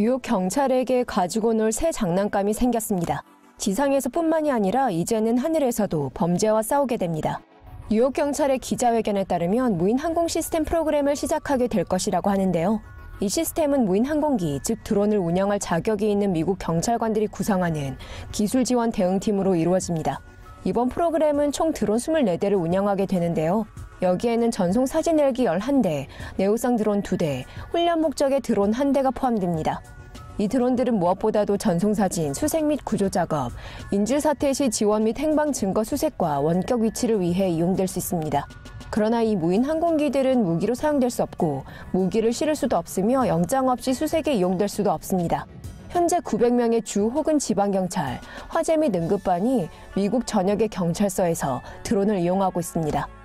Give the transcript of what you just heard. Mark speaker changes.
Speaker 1: 뉴욕 경찰에게 가지고 놀 새 장난감이 생겼습니다. 지상에서뿐만이 아니라 이제는 하늘에서도 범죄와 싸우게 됩니다. 뉴욕 경찰의 기자회견에 따르면 무인 항공 시스템 프로그램을 시작하게 될 것이라고 하는데요. 이 시스템은 무인 항공기, 즉 드론을 운영할 자격이 있는 미국 경찰관들이 구성하는 기술 지원 대응팀으로 이루어집니다. 이번 프로그램은 총 드론 24대를 운영하게 되는데요. 여기에는 전송 사진 헬기 11대, 내구성 드론 2대, 훈련 목적의 드론 1대가 포함됩니다. 이 드론들은 무엇보다도 전송사진, 수색 및 구조 작업, 인질 사태 시 지원 및 행방 증거 수색과 원격 위치를 위해 이용될 수 있습니다. 그러나 이 무인 항공기들은 무기로 사용될 수 없고 무기를 실을 수도 없으며 영장 없이 수색에 이용될 수도 없습니다. 현재 900명의 주 혹은 지방경찰, 화재 및 응급반이 미국 전역의 경찰서에서 드론을 이용하고 있습니다.